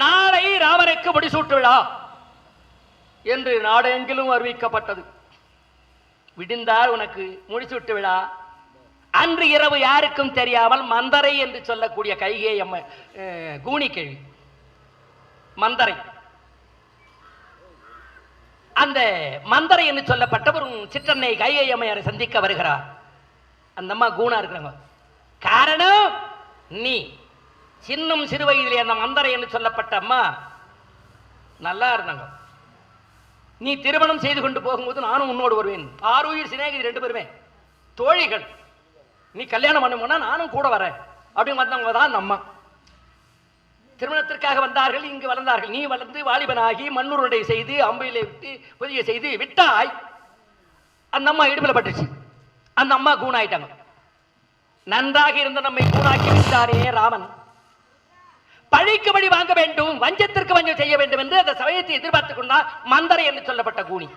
நாளை ராமனுக்கு முடிசூட்டு விழா என்று நாடெங்கிலும் அறிவிக்கப்பட்டது. விடிந்தால் உனக்கு முடிசூட்டு விழா அன்று இரவு யாருக்கும் தெரியாமல் மந்தரை என்று சொல்லக்கூடிய கைகே எம்ம கூணிக்கிழி மந்தரை. அந்த மந்தரை என்று சொல்லப்பட்டவர் சிற்றன்னை கைகை அம்மையாரை சந்திக்க வருகிறார். அந்த அம்மா கூணா இருக்கிறாங்க. காரணம் நீ. சின்னம் சிறு வயதிலே அந்த மந்தரை என்று சொல்லப்பட்ட அம்மா நல்லா இருந்தாங்க. நீ திருமணம் செய்து கொண்டு போகும்போது நானும் உன்னோடு வருவேன். ஆறுயிர் சிநேகிதி ரெண்டு பேருமே. தோழிகள். நீ கல்யாணம் பண்ண நானும் கூட வரேன். அப்படின்னு வந்தவங்க தான் அந்த அம்மா. திருமணத்திற்காக வந்தார்கள் இங்கு வளர்ந்தார்கள். நீ வளர்ந்து வாலிபனாகி மண்ணுருடை செய்து அம்பையிலே விட்டு புதிய செய்து விட்டாய். அந்த அம்மா இடுப்புல பட்டுச்சு அந்த அம்மா கூணாயிட்டாங்க. நன்றாக இருந்த நம்மை கூணாக்கி விட்டாரே ராமன். பழிக்கு பழி வாங்க வேண்டும் வஞ்சத்திற்கு வஞ்சம் செய்ய வேண்டும் என்று அந்த சமயத்தை எதிர்பார்த்துக் கொண்டார் மந்தரை என்று சொல்லப்பட்ட கூனி.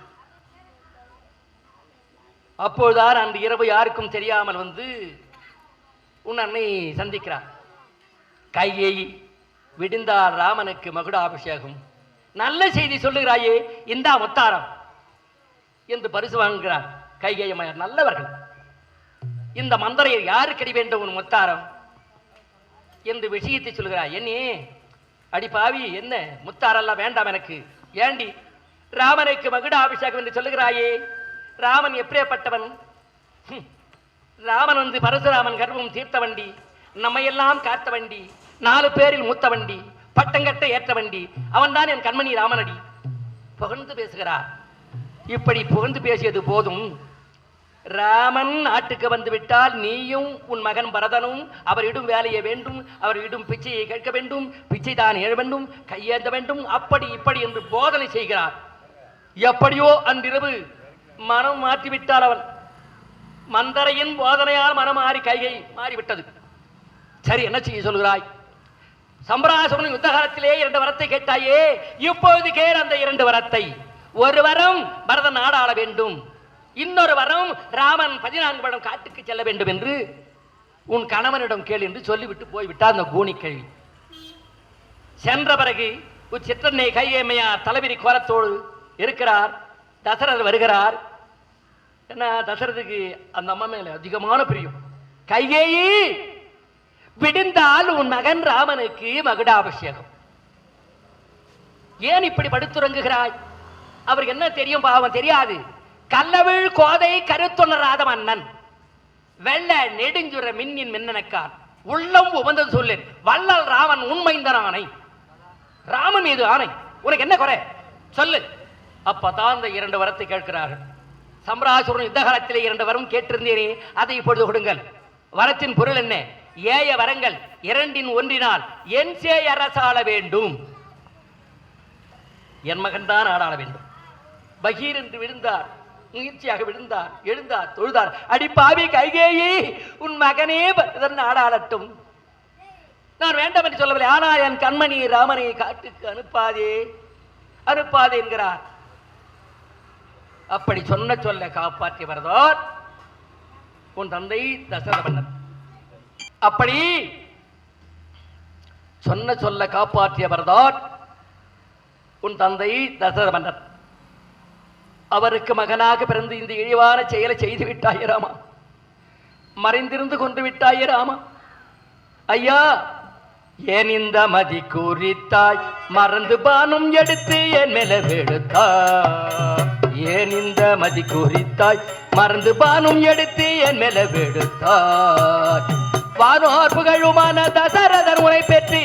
அப்பொழுதுதான் அந்த இரவு யாருக்கும் தெரியாமல் வந்து உன் அன்னை சந்திக்கிறார். கையை விடிந்தார் ராமனுக்கு மகுடாபிஷேகம். நல்ல செய்தி சொல்லுகிறாயே இந்தா முத்தாரம் என்று பரிசு வாங்குகிறார் கைகையம்மையார் நல்லவர்கள். இந்த மந்தரையை யாருக்கடி வேண்டும் உன் முத்தாரம்? என்று விஷயத்தை சொல்கிறாய். என்னே? அடி பாவி என்ன? முத்தாரெல்லாம் வேண்டாம் எனக்கு. ஏண்டி? ராமனுக்கு மகுடாபிஷேகம் என்று சொல்லுகிறாயே. ராமன் எப்படிப்பட்டவன் ராமன் வந்து பரசுராமன் கர்வம் தீர்த்த வண்டி நம்மையெல்லாம் காத்த வண்டி நாலு பேரில் மூத்த வண்டி பட்டங்கட்ட ஏற்ற வண்டி. அவன்தான் என் கண்மணி ராமனடி. புகழ்ந்து பேசுகிறார். இப்படி புகழ்ந்து பேசியது போதும். ராமன் நாட்டுக்கு வந்து விட்டால் நீயும் உன் மகன் பரதனும் அவரிடும் வேலையை வேண்டும் அவரிடும் பிச்சையை கேட்க வேண்டும் பிச்சை தான் எழ வேண்டும் கையேந்த வேண்டும் அப்படி இப்படி என்று போதனை செய்கிறார். எப்படியோ அன்றிரவு மனம் மாற்றிவிட்டார் அவன். மந்தரையின் போதனையால் மனம் மாறி கைகை மாறிவிட்டது. சரி என்ன செய்ய சொல்கிறாய்? சம்பராசுரன் யுத்தகாலத்திலே இரண்டு வரத்தை கேட்டாயே இப்பொழுது கேர் அந்த இரண்டு வரத்தை. ஒரு வரம் பரதன் நாடாள வேண்டும். இன்னொரு வரம் ராமன் பதினான்கு வருடம் காட்டுக்கு செல்ல வேண்டும் என்று உன் கணவனிடம் கேள் என்று சொல்லிவிட்டு போய்விட்டார் அந்த கூனி கேள்வி சென்ற பிறகு உன் சிற்றன்னை கையேமையா தலைவிரி கோலத்தோடு இருக்கிறார். தசரர் வருகிறார். என்ன தசரதுக்கு அந்த அம்மா மேல அதிகமான பிரியம். கையேயி விடிந்தால் உன் மகன் ராமனுக்கு மகுடாபிஷேகம். ஏன் இப்படி படுத்துறங்குகிறாய்? அவருக்கு என்ன தெரியும் பாவம் தெரியாது. கல்லவிழ் கோதை கருத்துணராத மன்னன். வெள்ள நெடுஞ்சுர மின்னின் மின்னனக்கான் உள்ளம் உமந்தது சொல்லேன் வள்ளல் ராமன் உண்மைந்தன் ஆணை ராமன் மீது ஆணை உனக்கு என்ன குறை? சொல்லு. அப்பதான் இந்த இரண்டு வரத்தை கேட்கிறார்கள். சம்ராசுரன் யுத்த காலத்திலே இரண்டு வரம் கேட்டிருந்தேனே அதை இப்பொழுது கொடுங்கள். வரத்தின் பொருள் என்ன? ஏய வரங்கள் இரண்டின் ஒன்றினால் என் சேய் அரசாள வேண்டும். என் மகன் தான் ஆடாள வேண்டும். பகீர் என்று விழுந்தார். முயற்சியாக விழுந்தார் எழுந்தார் தொழுதார். அடி பாவி கைகேயி உன் மகனே இதன் ஆடாளட்டும் நான் வேண்டாம் என்று சொல்லவில்லை. ஆனால் என் கண்மணி ராமனை காட்டுக்கு அனுப்பாதே. அனுப்பாதே என்கிறார். அப்படி சொன்ன சொல்ல காப்பாற்றியவர்தான் உன் தந்தை தசரத மன்னர் அப்படி சொன்ன சொல்ல காப்பாற்றியவர்தான் உன் தந்தை தசரத மன்னர் அவருக்கு மகனாக பிறந்து இந்த இழிவான செயலை செய்து விட்டாயே ராமா. மறைந்திருந்து கொண்டு விட்டாயே ராமா. ஐயா ஏன் இந்த மதி கூறித்தாய் மறந்து பானம் எடுத்து என் மேல வெடுத்தாய் ஏன் இந்த மதி கூறித்தாய் மறந்து பானம் எடுத்து என் மேல வெடுத்தாய் வானோர் புகழுமான தசரதர் உரை பெற்றி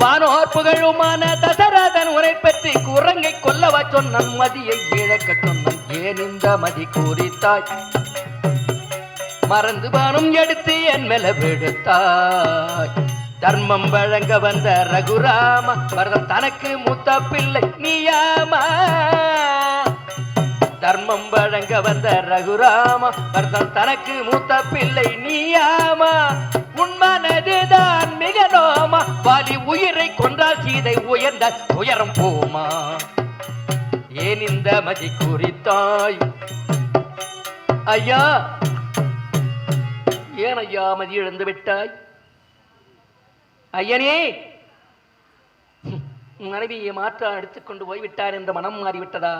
வானோர் புகழுமான தசரதன் உரை பற்றி குரங்கை கொல்லவா சொன்னன் மதியை இழக்க சொன்னன். ஏன் இந்த மதி கூறித்தாய்? மறந்து பானம் எடுத்து என் மேல விடுத்தாய் தர்மம் வழங்க வந்த ரகுராம பரதம் தனக்கு மூத்த பிள்ளை நீயாமா? தர்மம் வழங்க வந்த ரகுராம பரதம் தனக்கு மூத்த பிள்ளை நீயாமா? உண்மனதுதான் மிக நோமா பாலி உயிரை கொன்றால் சீதை உயர்ந்த உயரம் போமா? ஏன் இந்த மதி குறித்தாய்? ஐயா ஏன் ஐயா மதி இழந்து விட்டாய்? ஐயனே மனைவியை மாற்ற எடுத்துக்கொண்டு போய்விட்டார் என்று மனம் மாறிவிட்டதா?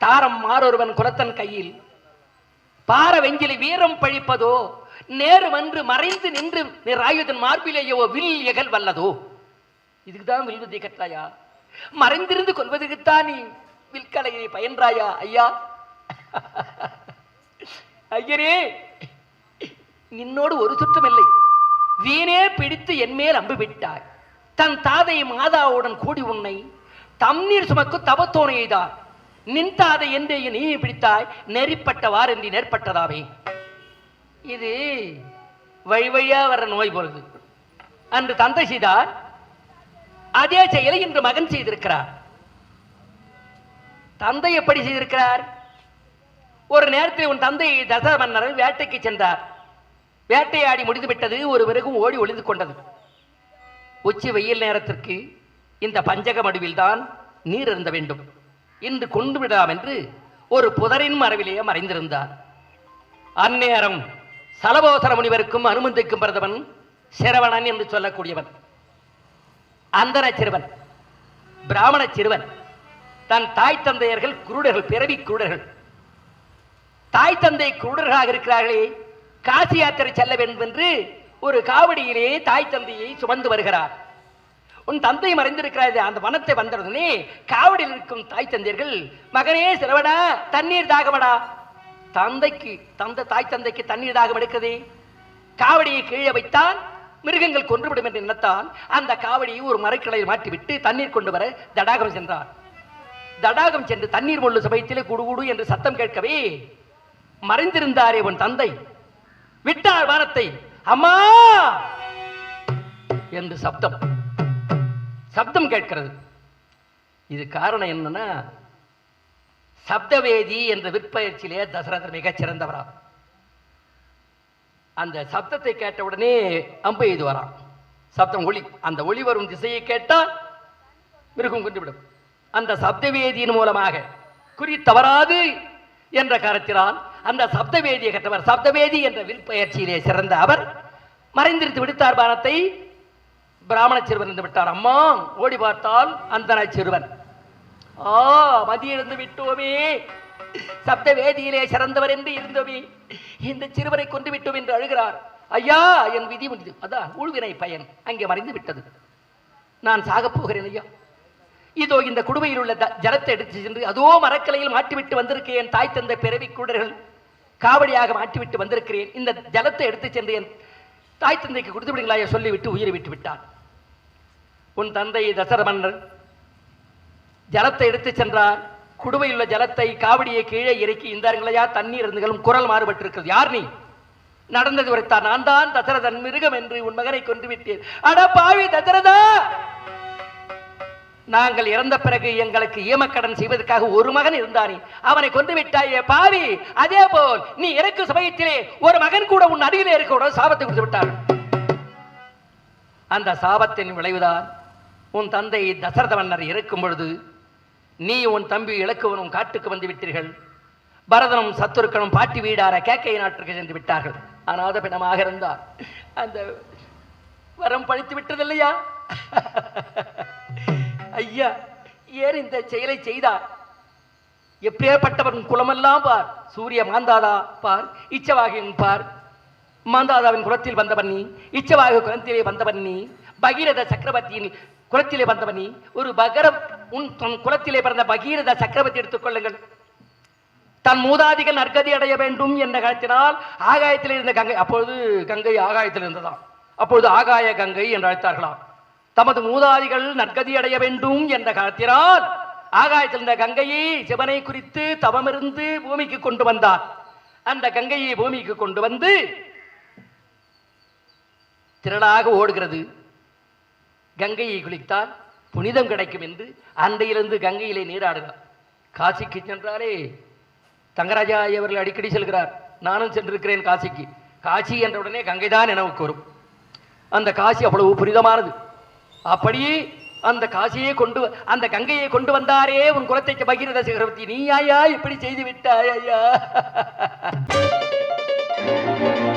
தாரம் மாறொருவன் குலத்தன் கையில். பார வெஞ்சிலி வீரம் பழிப்பதோ? நேரு வந்து மறைந்து நின்று ராயுதன் மார்பிலேயோ வில் எகல் வல்லதோ? இதுக்குதான் வில்வித்தை கற்றாயா? மறைந்திருந்து கொள்வதற்குத்தான் நீ வில்கலையை பயின்றாயா ஐயா? ஐயரே நின்னோடு ஒரு சுற்றம் இல்லை வீணே பிடித்து என்மேல் அம்பு விட்டாய். தன் தாதை மாதாவுடன் கூடி உன்னை தண்ணீர் சுமக்கு தவத்தோனை எய்தார் நின் தாதை என்றே நீ பிடித்தாய். நெறிப்பட்டவார் என்று நேர்பட்டதாவே இது வழி வழியா வர்ற நோய் பொழுது அன்று தந்தை செய்தார். அதே செயலை இன்று மகன் செய்திருக்கிறார். தந்தை எப்படி செய்திருக்கிறார்? ஒரு நேரத்தில் உன் தந்தை தசர மன்னர் வேட்டைக்கு சென்றார். வேட்டையாடி முடிந்து விட்டது ஒரு பிறகும் ஓடி ஒளிந்து கொண்டது. உச்சி வெயில் நேரத்திற்கு இந்த பஞ்சக மடுவில் தான் நீர் இருந்த வேண்டும். இன்று கொண்டு விடலாம் என்று ஒரு புதரின் மரவிலேயே மறைந்திருந்தார். அந்நேரம் சலபோசர முனிவருக்கும் அனுமந்திக்கும் பிறந்தவன் சிரவணன் என்று சொல்லக்கூடியவன். அந்தன சிறுவன் பிராமண சிறுவன் தன் தாய் தந்தையர்கள் குருடர்கள் பிறவி குருடர்கள். தாய் தந்தை குருடர்களாக இருக்கிறார்களே காசி யாத்திரை செல்ல வேண்டும் என்று ஒரு காவடியிலே தாய் தந்தையை சுமந்து வருகிறார். உன் தந்தை மறைந்திருக்கிறார் அந்த வனத்தை வந்தவுடனே காவடியில் இருக்கும் தாய் தந்தையர்கள் மகனே சிறவடா தண்ணீர் தாகவடா தந்தைக்கு தந்த தாய் தந்தைக்கு தண்ணீர் தாகம் எடுக்குதே? காவடியை கீழே வைத்தால் மிருகங்கள் கொன்றுவிடும் என்று நினைத்தால் அந்த காவடியை ஒரு மரக்கிளையில் மாட்டிவிட்டு தண்ணீர் கொண்டு வர தடாகம் சென்றார் தடாகம் சென்று தண்ணீர் முள்ளு சமயத்திலே குடுகுடு என்று சத்தம் கேட்கவே மறைந்திருந்தாரே உன் தந்தை. விட்டார் வானத்தை அம்மா! என்று சப்தம். சப்தம் கேட்கிறது. இது காரணம் என்னன்னா சப்தவேதி என்ற விற்பயிற்சியிலே தசரதர் மிகச் சிறந்தவரா. அந்த சப்தத்தை கேட்ட உடனே அம்பு எய்து வரான் சப்தம் ஒளி அந்த ஒளி வரும் திசையை கேட்டால் மிருகம் கொண்டுவிடும் அந்த சப்தவேதியின் மூலமாக குறி தவறாது என்ற கருத்தினால் அந்த சப்தவேதியை கற்றவர் சப்தவேதி என்ற விற்பயிற்சியிலே சிறந்த அவர். மறைந்திருந்து விடுத்தார் பானத்தை. பிராமண சிறுவன் இருந்து விட்டார். அம்மா ஓடி பார்த்தால் அந்தன சிறுவன். ஆ மதியிழந்து விட்டோமே. சப்த வேதியிலே சிறந்தவர் என்று இருந்தோமே. இந்த சிறுவரை கொண்டு விட்டோம் என்று அழுகிறார். ஐயா என் விதி முடிந்தது. அதான் ஊழ்வினை பயன். அங்கே மறைந்து விட்டது. நான் சாகப் போகிறேன் ஐயா. இதோ இந்த குடுவையில் உள்ள த- ஜலத்தை எடுத்து சென்று அதோ மரக்கலையில் மாட்டிவிட்டு வந்திருக்கேன் என் தாய் தந்தை பிறவி கூடர்கள் காவடியாக மாட்டிவிட்டு வந்திருக்கிறேன். இந்த ஜலத்தை எடுத்து சென்று என் தாய் தந்தைக்கு கொடுத்து விடுங்களா சொல்லிவிட்டு உயிரை விட்டு விட்டான் உன் தந்தை தசர மன்னர் ஜலத்தை எடுத்து சென்றார். குடுவையில் உள்ள ஜலத்தை காவடியை கீழே இறக்கி இந்தாருங்களையா தண்ணீர் இருந்துகளும் குரல் மாறுபட்டிருக்கிறது. யார் நீ? நடந்தது உரைத்தார் நான் தான் தசரதன் மிருகம் என்று உன் மகனை கொன்று விட்டேன் அட பாவி தசரதா! நாங்கள் இறந்த பிறகு எங்களுக்கு ஈமக்கடன் செய்வதற்காக ஒரு மகன் இருந்தானே அவனை கொண்டு விட்டாயே பாவி அதே போல் நீ இறக்கும் சமயத்திலே ஒரு மகன் கூட உன் அருகிலே இருக்க சாபத்தை கொடுத்து விட்டார் அந்த சாபத்தின் விளைவுதான் உன் தந்தை தசரத மன்னர் இறக்கும் பொழுது நீ உன் தம்பி இலக்குவனும் காட்டுக்கு வந்து விட்டீர்கள். பரதனும் சத்துருக்கனும் பாட்டி வீடார கேக்கை நாட்டிற்கு சென்று விட்டார்கள். அநாத பிணமாக இருந்தார். அந்த வரம் பழித்து விட்டதில்லையா? ஐயா ஏன் இந்த செயலை செய்தார்? எப்பேற்பட்டவன் குலமெல்லாம் பார். சூரிய மாந்தாதா பார் இச்சவாகின் பார். மாந்தாதாவின் குலத்தில் வந்தவன் நீ இச்சவாக குலத்திலே வந்தவன் நீ பகீரத சக்கரவர்த்தியின் குலத்திலே வந்தவன் நீ ஒரு பகர உன் தன் குலத்திலே பிறந்த பகீரத சக்கரவர்த்தி எடுத்துக்கொள்ளுங்கள் தன் மூதாதிகள் நற்கதி அடைய வேண்டும் என்ற காலத்தினால் ஆகாயத்தில் இருந்த கங்கை அப்பொழுது கங்கை ஆகாயத்தில் இருந்ததாம். அப்பொழுது ஆகாய கங்கை என்று அழைத்தார்களாம். தமது மூதாதிகள் நற்கதி அடைய வேண்டும் என்ற காலத்தினால் ஆகாயத்தில் இருந்த கங்கையை சிவனை குறித்து தவமிருந்து பூமிக்கு கொண்டு வந்தார் அந்த கங்கையை பூமிக்கு கொண்டு வந்து திரளாக ஓடுகிறது. கங்கையை குளித்தார் புனிதம் கிடைக்கும் என்று அன்றையிலிருந்து கங்கையிலே நீராடுகிறார் காசிக்கு சென்றாலே தங்கராஜா அவர்கள் அடிக்கடி செல்கிறார். நானும் சென்றிருக்கிறேன் காசிக்கு. காசி என்ற உடனே கங்கை தான் நினைவுக்கு வரும் அந்த காசி அவ்வளவு புனிதமானது. அப்படியே அந்த காசியை கொண்டு வ- அந்த கங்கையை கொண்டு வந்தாரே உன் குலத்தை பகிரத சக்கரவர்த்தி ஆயா இப்படி செய்து விட்டாய் ஐயா.